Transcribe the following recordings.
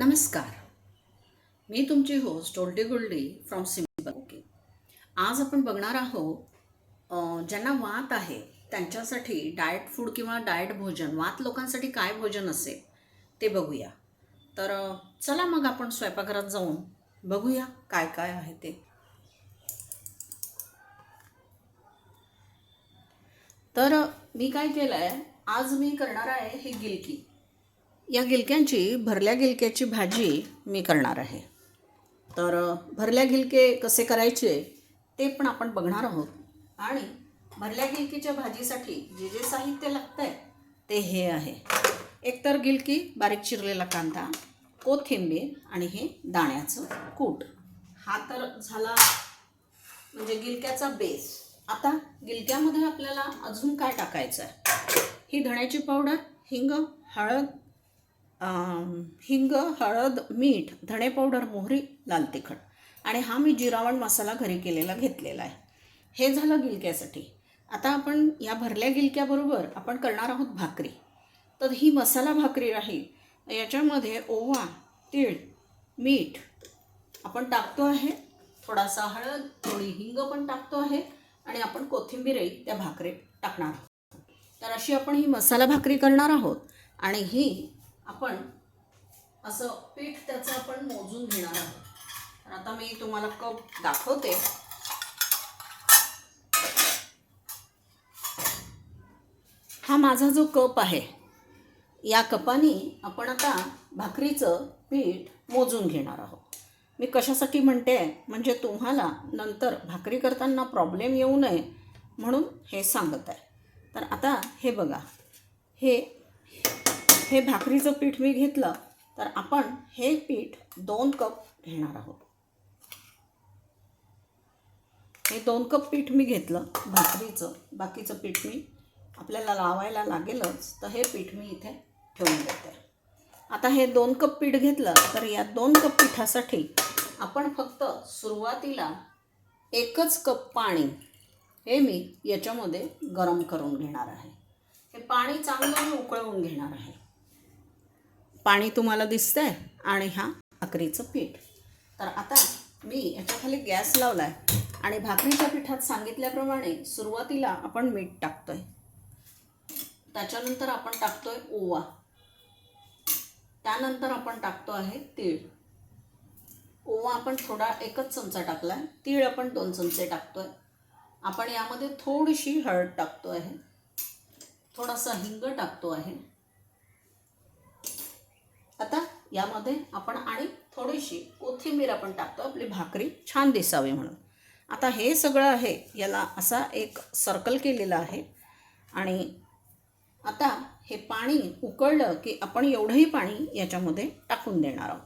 नमस्कार. मी तुमची होस्ट ओल्डी गुल्डी फ्रॉम सिंपल ओके आज आपण बघणार आहोत ज्यांना वात आहे त्यांच्यासाठी डाएट फूड किंवा डाएट भोजन वात लोकांसाठी काय भोजन असेल ते बघूया. तर चला मग आपण स्वयंपाकघरात जाऊन बघूया काय काय आहे ते. तर मी काय केलं आहे आज मी करणार आहे हे गिलकी. या गिलक्यांची भरल्या गिलक्याची भाजी मी करणार आहे. तर भरल्या गिलके कसे करायचे ते पण आपण बघणार आहोत. आणि भरल्या गिलकीच्या भाजीसाठी जे जे साहित्य लागतं आहे ते हे आहे. एकतर गिलकी बारीक चिरलेला कांदा कोथिंबीर आणि हे दाण्याचं कूट. हा तर झाला म्हणजे गिलक्याचा बेस आता गिलक्यामध्ये आपल्याला अजून काय टाकायचं आहे ही धण्याची पावडर हिंग हळद हिंग हळद मीठ धणे पावडर मोहरी लाल तिखट. आणि हा मी जिरावण मसाला घरी केलेला घेतलेला आहे. हे झालं गिलक्यासाठी. आता आपण या भरल्या गिलक्याबरोबर आपण करणार आहोत भाकरी. तर ही मसाला भाकरी राहील याच्यामध्ये ओवा तीळ मीठ आपण टाकतो आहे. थोडासा हळद थोडी हिंग पण टाकतो आहे. आणि आपण कोथिंबीरही त्या भाकरीत टाकणार आहोत. तर अशी आपण ही मसाला भाकरी करणार आहोत. आणि ही आपण असं पीठ त्याचं आपण मोजून घेणार आहोत. तर आता मी तुम्हाला कप दाखवते. हा माझा जो कप आहे या कपाने आपण आता भाकरीचं पीठ मोजून घेणार आहोत. मी कशासाठी म्हणते म्हणजे तुम्हाला नंतर भाकरी करताना प्रॉब्लेम येऊ नये म्हणून हे सांगत आहे. तर आता हे बघा हे हे भाकरीचं पीठ मी घेतलं तर आपण हे पीठ दोन कप घेणार आहोत. हे दोन कप पीठ मी घेतलं भाकरीचं. बाकीचं पीठ मी आपल्याला लावायला लागेलच तर हे पीठ मी इथे ठेवून देते. आता हे दोन कप पीठ घेतलं तर या दोन कप पिठासाठी आपण फक्त सुरुवातीला एकच कप पाणी हे मी याच्यामध्ये गरम करून घेणार आहे. हे पाणी चांगलं मी उकळवून घेणार आहे. पाणी तुम्हाला दिसतंय आणि हा भाकरीचं पीठ. तर आता मी याच्याखाली गॅस लावला आहे आणि भाकरीच्या पिठात सांगितल्याप्रमाणे सुरुवातीला आपण मीठ टाकतो आहे त्याच्यानंतर आपण टाकतो आहे ओवा. त्यानंतर आपण टाकतो आहे तीळ. ओवा आपण थोडा एकच चमचा टाकला आहे तीळ आपण दोन चमचे टाकतो आहे आपण यामध्ये थोडीशी हळद टाकतो आहे थोडासा हिंग टाकतो आहे. आता यामध्ये आपण आणि थोडीशी कोथिंबीर आपण टाकतो आपली भाकरी छान दिसावी म्हणून. आता हे सगळं आहे याला असा एक सर्कल केलेला आहे. आणि आता हे पाणी उकळलं की आपण एवढंही पाणी याच्यामध्ये टाकून देणार आहोत.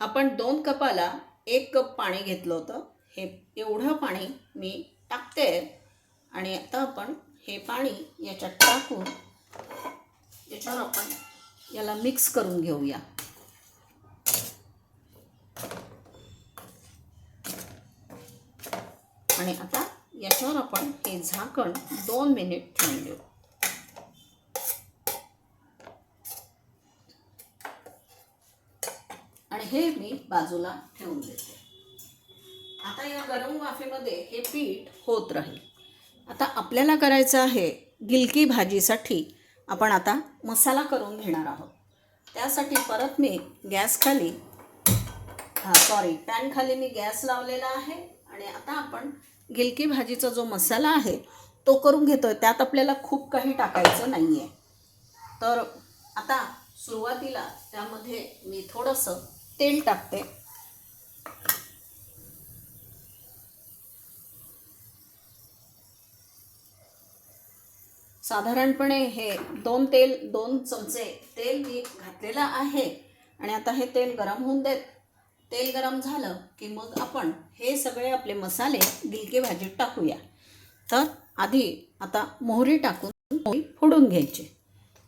आपण दोन कपाला एक कप पाणी घेतलं होतं. हे एवढं पाणी मी टाकते. आणि आता आपण हे पाणी याच्यात टाकून याच्यावर आपण याला मिक्स करून घेऊया. आणि आता याच्यावर आपण हे झाकण दोन मिनिट ठेवून देऊ. आणि हे मी बाजूला ठेवून देते. आता या गरम वाफेमध्ये हे पीठ होत राहील. आता आपल्याला करायचं आहे गिलकी भाजीसाठी आपण आता मसाला करून घेणार आहोत. त्यासाठी परत मी गॅस खाली हां सॉरी पॅन खाली मी गॅस लावलेला आहे आणि आता आपण गिलकी भाजीचा जो मसाला आहे तो करून घेतो आहे त्यात आपल्याला खूप काही टाकायचं नाही आहे तर आता सुरुवातीला त्यामध्ये मी थोडंसं तेल टाकते. साधारणपणे हे दोन तेल दोन चमचे तेल मी घातलेलं आहे. आणि आता हे तेल गरम होऊन देत. तेल गरम झालं की मग आपण हे सगळे आपले मसाले गिलके भाजीत टाकूया. तर आधी आता मोहरी टाकून मोहरी फोडून घ्यायची.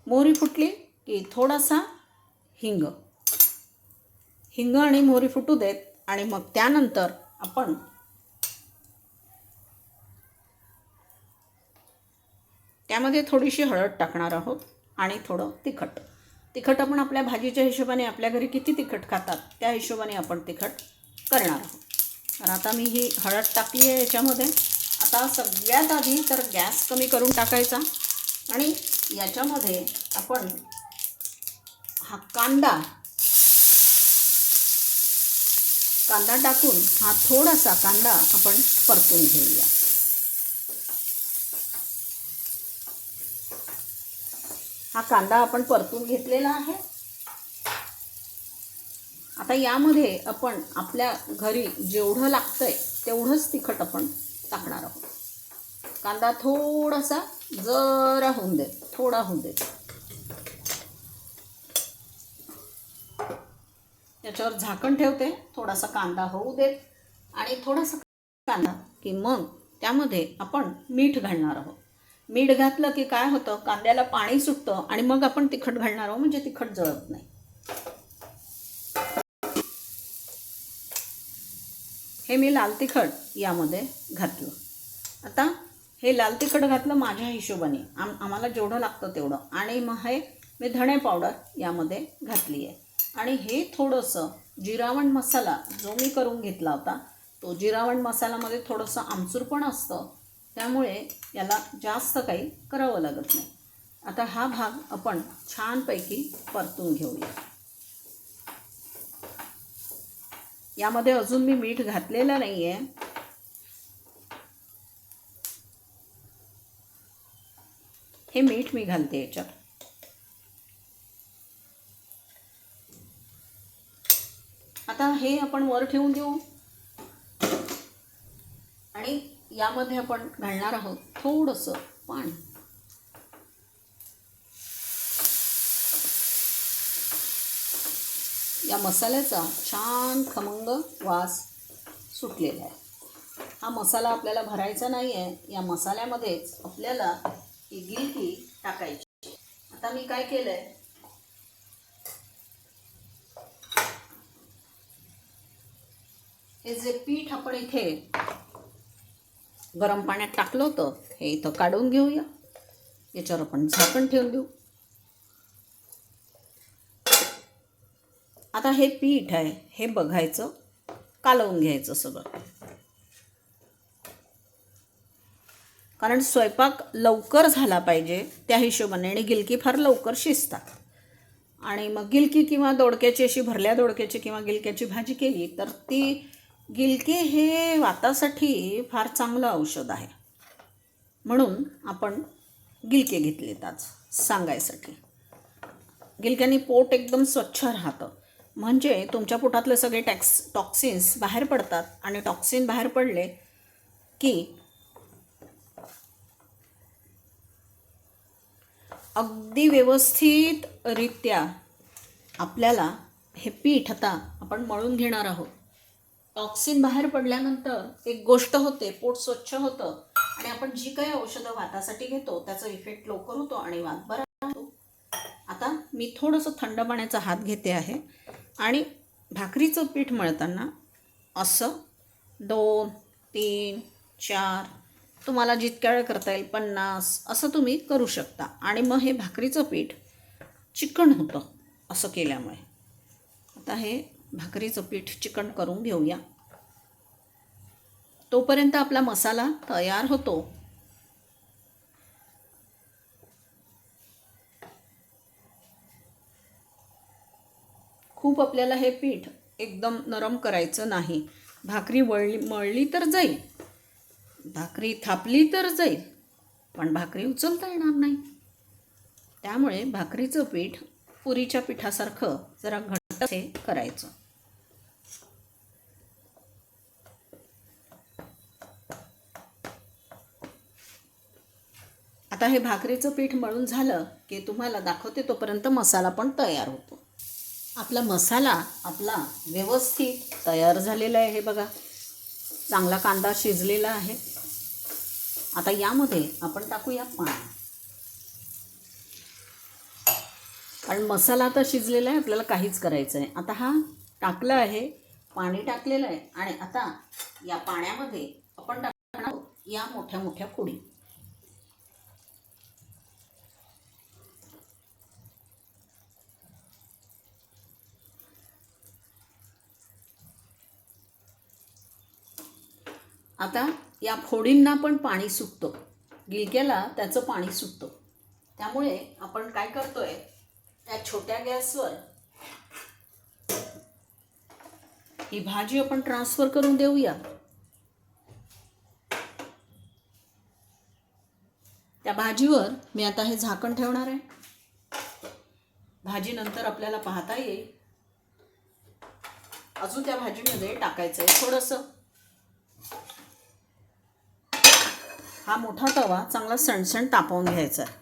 मोहरी फुटली की थोडासा हिंग. हिंग आणि मोहरी फुटू देत आणि मग त्यानंतर आपण त्यामध्ये थोडीशी हळद टाकणार आहोत आणि थोडं तिखट. तिखट आपण आपल्या भाजीच्या हिशोबाने आपल्या घरी किती तिखट खातात त्या हिशोबाने आपण तिखट करणार आहोत. तर आता मी ही हळद टाकली आहे याच्यामध्ये. आता सगळ्यात आधी तर गॅस कमी करून टाकायचा आणि याच्यामध्ये आपण हा कांदा कांदा टाकून हा थोडासा कांदा आपण परतून घेऊया. हा कांदा आपण परतून घेतलेला आहे. आता यामध्ये आपण आपल्या घरी जेवढं लागतंय तेवढंच तिखट आपण टाकणार आहोत. कांदा थोडासा जरा होऊन देत थोडा होऊन देत. त्याच्यावर झाकण ठेवते थोडासा कांदा होऊ देत आणि थोडासा कांदा की मग त्यामध्ये आपण मीठ घालणार आहोत. मीठ घातलं की काय होतं? कांद्याला पाणी सुटतं आणि मग आपण तिखट घालणार आहोत म्हणजे तिखट जळत नाही. हे मी लाल तिखट यामध्ये घातलं. आता हे लाल तिखट घातलं माझ्या हिशोबाने. आम आम्हाला जेवढं लागतं तेवढं. आणि मग हे मी धणे पावडर यामध्ये घातली आहे. आणि हे थोडंसं जिरावण मसाला जो मी करून घेतला होता तो जिरावण मसाल्यामध्ये थोडंसं आमचूर पण असतं त्यामुळे याला जास्त काही करावं लागत नाही. आता हा भाग आपण छानपैकी परतून घेऊया. यामध्ये अजून मी मीठ घातलेलं नाही आहे हे मीठ मी घालते याच्यात. आता हे आपण वर ठेवून देऊ. आणि यामध्ये आपण घालणार आहोत थोडंसं पाणी. या मसाल्याचा छान खमंग वास सुटलेला आहे. हा मसाला आपल्याला भरायचा नाही आहे या मसाल्यामध्येच आपल्याला ही गिलकी टाकायची. आता मी काय केलं आहे हे जे पीठ आपण इथे गरम पाण्यात टाकलं होतं हे इथं काढून घेऊया. याच्यावर आपण झाकण ठेवून देऊ आता हे पीठ आहे हे बघायचं कालवून घ्यायचं सगळं. कारण स्वयंपाक लवकर झाला पाहिजे त्या हिशोबाने आणि गिलकी फार लवकर शिजतात. आणि मग गिलकी किंवा दोडक्याची अशी भरल्या दोडक्याची किंवा गिलक्याची भाजी केली तर ती गिलके हे वातासाठी फार चांगलं औषध आहे. म्हणून आपण गिलके घेतलेत आज सांगायसाठी. गिलक्यानी पोट एकदम स्वच्छ राहतं. म्हणजे तुमच्या पोटातले सगळे टॅक्स टॉक्सिन्स बाहेर पडतात आणि टॉक्सिन बाहेर पडले की अगदी व्यवस्थितरित्या आपल्याला हे पीठ आता आपण मळून घेणार आहोत. टॉक्सिन बाहेर पडल्यानंतर एक गोष्ट होते पोट स्वच्छ होतं आणि आपण जी काही औषधं वातासाठी घेतो त्याचा इफेक्ट लवकर होतो आणि वात बरा होतो. आता मी थोडंसं थंड पाण्याचा हात घेते आहे आणि भाकरीचं पीठ मळताना असं दोन तीन चार तुम्हाला जितक्या वेळ करता येईल पन्नास असं तुम्ही करू शकता. आणि मग हे भाकरीचं पीठ चिकन होतं असं केल्यामुळे. आता हे भाकरीचं पीठ चिकन करून घेऊया. तोपर्यंत आपला मसाला तयार होतो. खूप आपल्याला हे पीठ एकदम नरम करायचं नाही. भाकरी वळली मळली तर जाईल. भाकरी थापली तर जाईल पण भाकरी उचलता येणार नाही. त्यामुळे भाकरीचं पीठ पुरीच्या पिठासारखं जरा घट्ट हे करायचं. आता हे भाकरीचं पीठ मळून झालं की तुम्हाला दाखवते तोपर्यंत मसाला पण तयार होतो. आपला मसाला आपला व्यवस्थित तयार झालेला आहे हे बघा. चांगला कांदा शिजलेला आहे. आता यामध्ये आपण टाकूया पाणी. कारण मसाला आता शिजलेला आहे आपल्याला काहीच करायचं आहे आता हा टाकला आहे पाणी टाकलेलं आहे. आणि आता या पाण्यामध्ये आपण टाकणार आहोत या मोठ्या मोठ्या फोडी आता या फोडींना पण पाणी सुटतं. गिलक्याला त्याचं पाणी सुटतं. त्यामुळे आपण काय करतोय त्या छोट्या गॅसवर ही भाजी आपण ट्रान्सफर करून देऊया. त्या भाजीवर मी आता हे झाकण ठेवणार आहे. भाजी नंतर आपल्याला पाहता येईल. अजून त्या भाजीमध्ये टाकायचं आहे थोडंसं. हा मोठा तवा चांगला सणसण तापवून घ्यायचा आहे.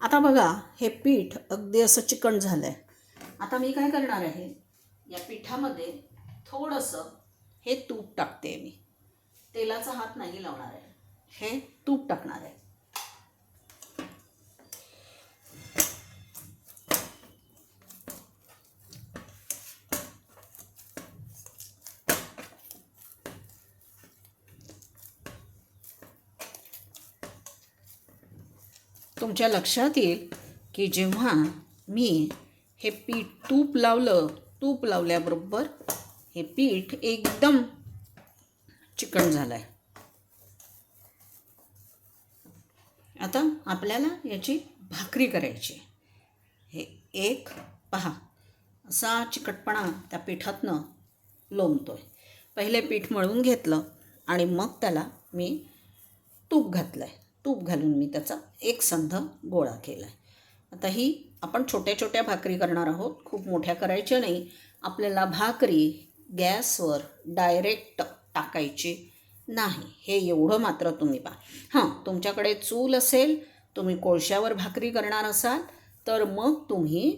आता बघा हे पीठ अगदी असं चिकण झालं आहे आता मी काय करणार आहे? या पिठामध्ये थोडंसं हे तूप टाकते मी. तेलाचा हात नाही लावणार आहे. हे तूप टाकणार आहे. तुमच्या लक्षात येईल की जेव्हा मी हे पीठ तूप लावलं तूप लावल्याबरोबर हे पीठ एकदम चिकन झालं आहे आता आपल्याला याची भाकरी करायची हे एक पहा असा चिकटपणा त्या पिठातनं लोंबतोय. पहिले पीठ मळून घेतलं आणि मग त्याला मी तूप घातलं आहे तूप घालून मी त्याचा एक संध गोळा केला आहे आता ही आपण छोट्या छोट्या भाकरी करणार आहोत. खूप मोठ्या करायच्या नाही. आपल्याला भाकरी गॅसवर डायरेक्ट टाकायची नाही. हे एवढं मात्र तुम्ही पहा. हां तुमच्याकडे चूल असेल तुम्ही कोळशावर भाकरी करणार असाल तर मग तुम्ही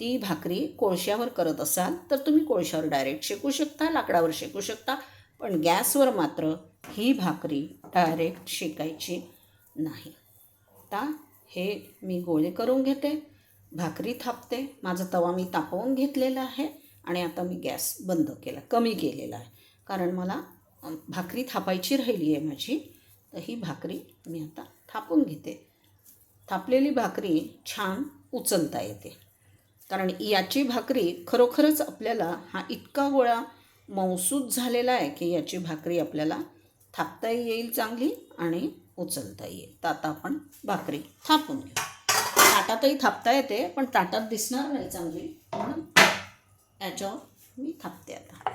ती भाकरी कोळशावर करत असाल तर तुम्ही कोळशावर डायरेक्ट शेकू शकता लाकडावर शेकू शकता पण गॅसवर मात्र ही भाकरी डायरेक्ट शेकायची नाही. आता हे मी गोळे करून घेते भाकरी थापते माझा तवा मी तापवून घेतलेला आहे आणि आता मी गॅस बंद केला कमी केलेला आहे. कारण मला भाकरी थापायची राहिली आहे माझी तर ही भाकरी मी आता थापून घेते. थापलेली भाकरी छान उचलता येते. कारण याची भाकरी खरोखरच आपल्याला हा इतका गोळा मौसूद झालेला आहे की याची भाकरी आपल्याला थापताही येईल चांगली आणि उचलता येईल. तर आता आपण भाकरी थापून घेऊ. ताटातही थापता येते पण ताटात दिसणार नाही चांगली. म्हणून याच्यावर मी थापते आता.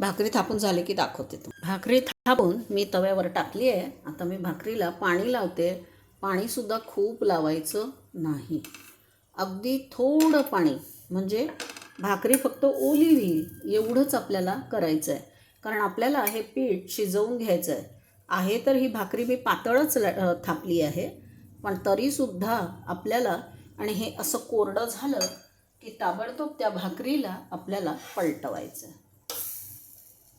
भाकरी थापून झाली की दाखवते तू भाकरी थापून मी तव्यावर टाकली आहे. आता मी भाकरीला पाणी लावते. पाणीसुद्धा खूप लावायचं नाही. अगदी थोडं पाणी म्हणजे भाकरी फक्त ओली होईल एवढंच आपल्याला करायचं आहे कारण आपल्याला हे पीठ शिजवून घ्यायचं आहे आहे तर ही भाकरी मी पातळच थापली आहे पण तरीसुद्धा आपल्याला आणि हे असं कोरडं झालं की ताबडतोब त्या भाकरीला आपल्याला पलटवायचं आहे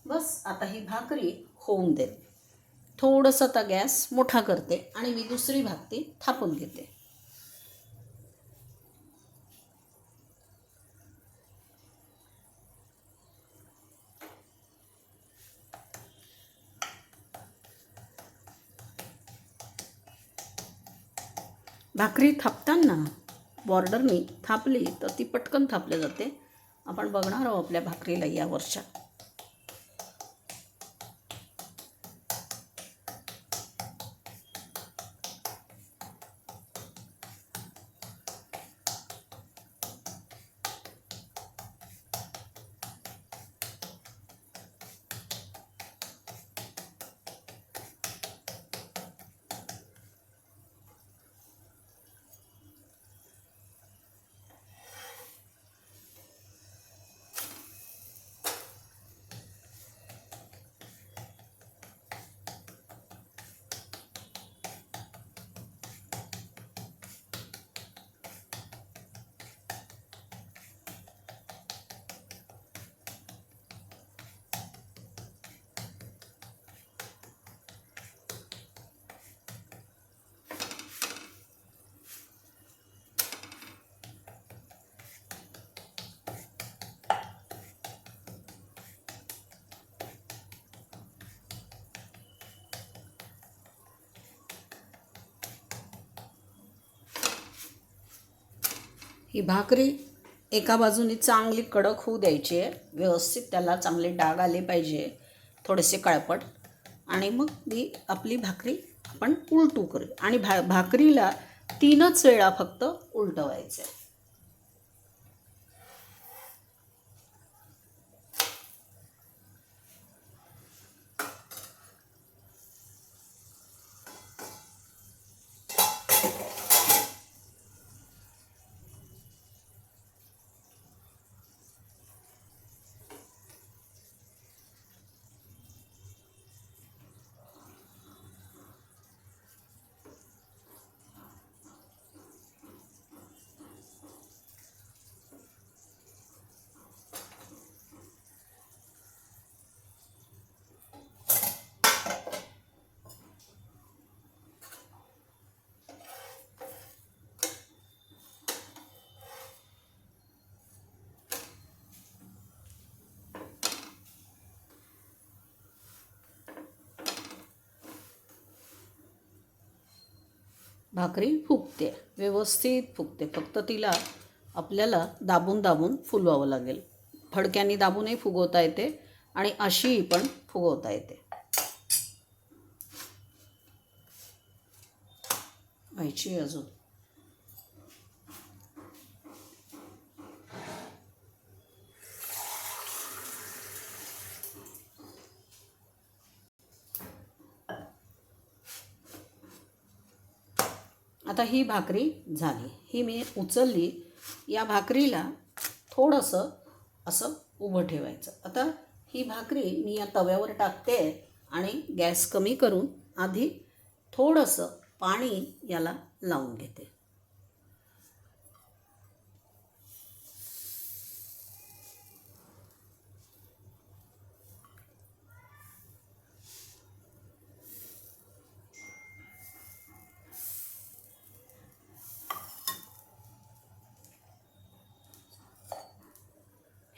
बस आता ही भाकरी होऊन देते थोडंसं आता गॅस मोठा करते आणि मी दुसरी भाकरी थापून घेते. भाकरी थापताना बॉर्डरनी थापली तर ती पटकन थापल्या जाते. आपण बघणार आहोत आपल्या भाकरीला या वर्षात. ही भाकरी एका बाजूनी चांगली कडक होऊ द्यायची आहे. व्यवस्थित त्याला चांगले डाग आले पाहिजे. थोडेसे काळपट. आणि मग ती आपली भाकरी आपण उलटू करू. आणि भा भाकरीला तीनच वेळा फक्त उलटवायचं आहे. भाकरी फुगते व्यवस्थित फुगते. फक्त तिला आपल्याला दाबून दाबून फुलवावं लागेल. फडक्यांनी दाबूनही फुगवता येते आणि अशीही पण फुगवता येते. व्हायची अजून? आता ही भाकरी झाली. ही मी उचलली. या भाकरीला थोडंसं असं उभं ठेवायचं. आता ही भाकरी मी या तव्यावर टाकते आणि गॅस कमी करून आधी थोडंसं पाणी याला लावून घेते.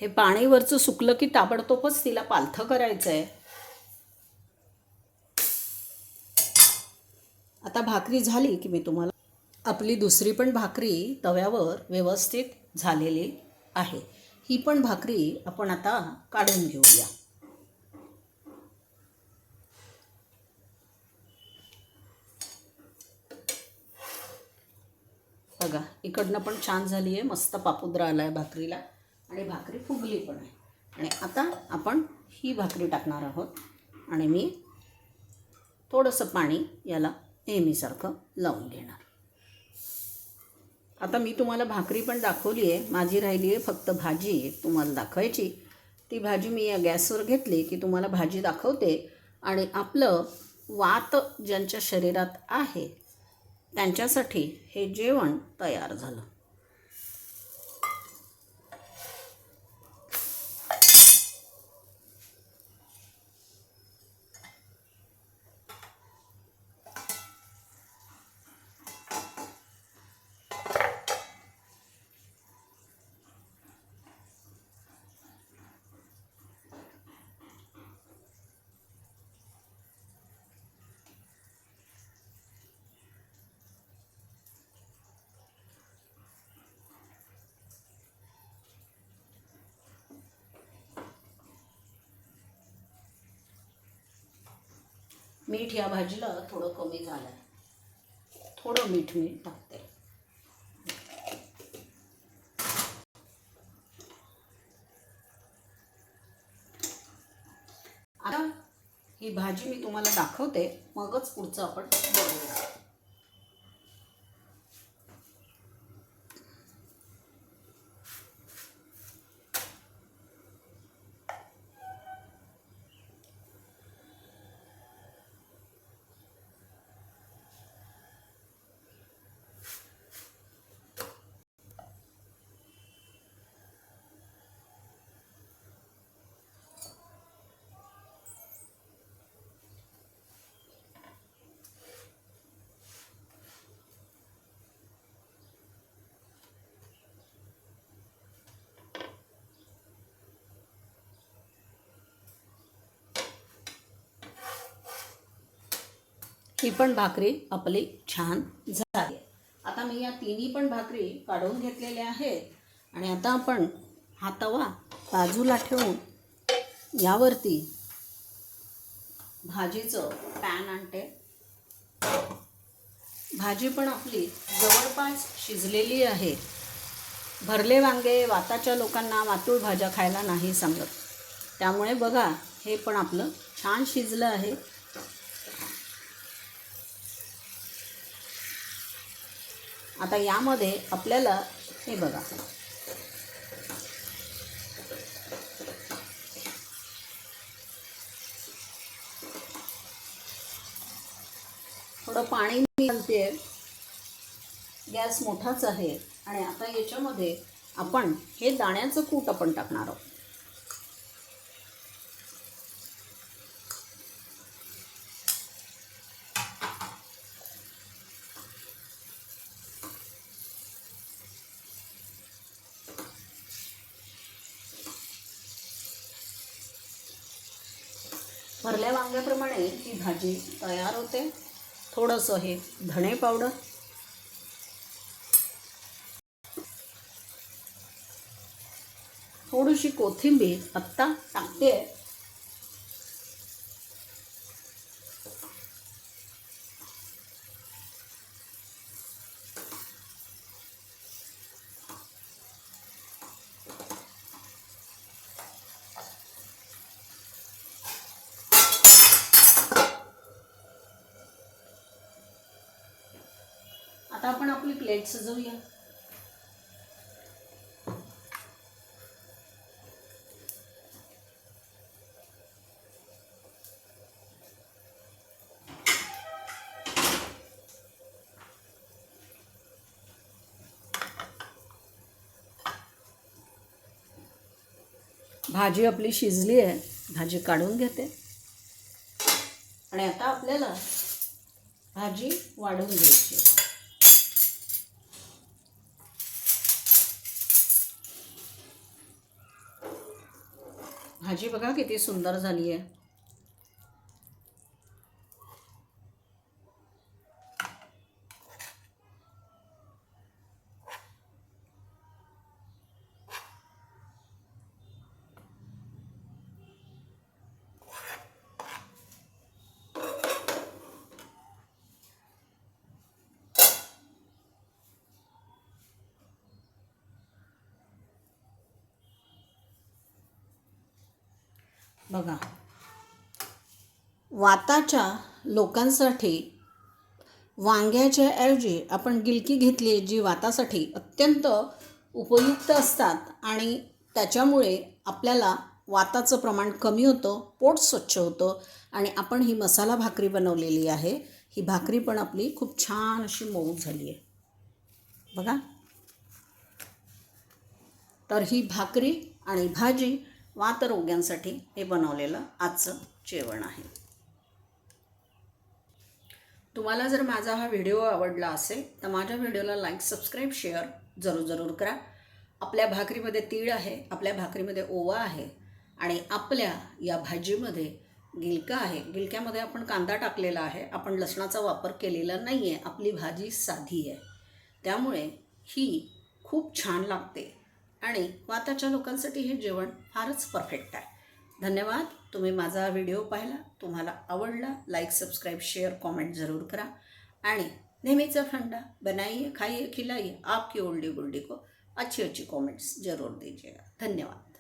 हे पाणीवरचं सुकलं की ताबडतोबच तिला पालथं करायचं आहे आता भाकरी झाली की मी तुम्हाला आपली दुसरी पण भाकरी तव्यावर व्यवस्थित झालेली आहे. ही पण भाकरी आपण आता काढून घेऊया. बघा इकडनं पण छान झाली आहे मस्त पापुद्रा आला आहे भाकरीला. आणि भाकरी फुगली पण आहे. आणि आता आपण ही भाकरी टाकणार आहोत. आणि मी थोडंसं पाणी याला नेहमीसारखं लावून घेणार. आता मी तुम्हाला भाकरी पण दाखवली आहे. माझी राहिली आहे फक्त भाजी. तुम्हाला दाखवायची. ती भाजी मी या गॅसवर घेतली की तुम्हाला भाजी दाखवते. आणि आपलं वात ज्यांच्या शरीरात आहे त्यांच्यासाठी हे जेवण तयार झालं. मीठ या भाजीला थोडं कमी झालं आहे थोडं मीठ मी टाकते. आता ही भाजी मी तुम्हाला दाखवते मगच पुढचं आपण बघूया ही पण भाकरी आपली छान झाली. आता मी या तिन्ही पण भाकरी काढून घेतलेल्या आहेत. आणि आता आपण हा तवा बाजूला ठेवून यावरती भाजीचं पॅन आणते. भाजी पण आपली जवळपास शिजलेली आहे. भरले वांगे वाताच्या लोकांना वातूळ भाज्या खायला नाही सांगत त्यामुळे बघा हे पण आपलं छान शिजलं आहे. आता यामध्ये आपल्याला हे बघा. थोडं पाणी मी घालते. गॅस मोठाच आहे. आणि आता याच्यामध्ये आपण हे दाण्याचं कूट आपण टाकणार आहोत. भरल्या वांग्याप्रमाणे ही भाजी तयार होते. थोडंसं हे धणे पावडर. थोडीशी कोथिंबीर आत्ता टाकते आता आपण आपली प्लेट सजवूया भाजी आपली शिजली आहे. भाजी काढून घेते. आणि आता आपल्याला भाजी वाढवून घ्यायची भाजी बघा किती सुंदर झाली आहे बघा. वाताच्या लोकांसाठी वांग्याच्या ऐवजी आपण गिलकी घेतली जी वातासाठी अत्यंत उपयुक्त असतात आणि त्याच्यामुळे आपल्याला वाताचं प्रमाण कमी होतं पोट स्वच्छ होतं आणि आपण ही मसाला भाकरी बनवलेली आहे. ही भाकरी पण आपली खूप छान अशी मऊ झाली आहे. बघा. तर ही भाकरी आणि भाजी वातरोग्यांसाठी हे बनवलेलं आजचं जेवण आहे. तुम्हाला जर माझा हा व्हिडिओ आवडला असेल तर माझ्या व्हिडिओला लाईक सबस्क्राईब शेअर जरूर जरूर करा. आपल्या भाकरीमध्ये तीळ आहे आपल्या भाकरीमध्ये ओवा आहे आणि आपल्या या भाजीमध्ये गिलका आहे. गिलक्यामध्ये आपण कांदा टाकलेला आहे. आपण लसणाचा वापर केलेला नाही आहे आपली भाजी साधी आहे. त्यामुळे ही खूप छान लागते. आणि वाताच्या लोकांसाठी हे जेवण फारच परफेक्ट आहे. धन्यवाद. तुम्ही माझा व्हिडिओ पाहिला तुम्हाला आवडला लाईक सबस्क्राईब शेअर कॉमेंट जरूर करा. आणि नेहमीचा फंडा बनाइए खाइए खिलाइए आपकी ओल्डी बुल्डी को अच्छी अच्छी कमेंट्स जरूर दीजिएगा. धन्यवाद.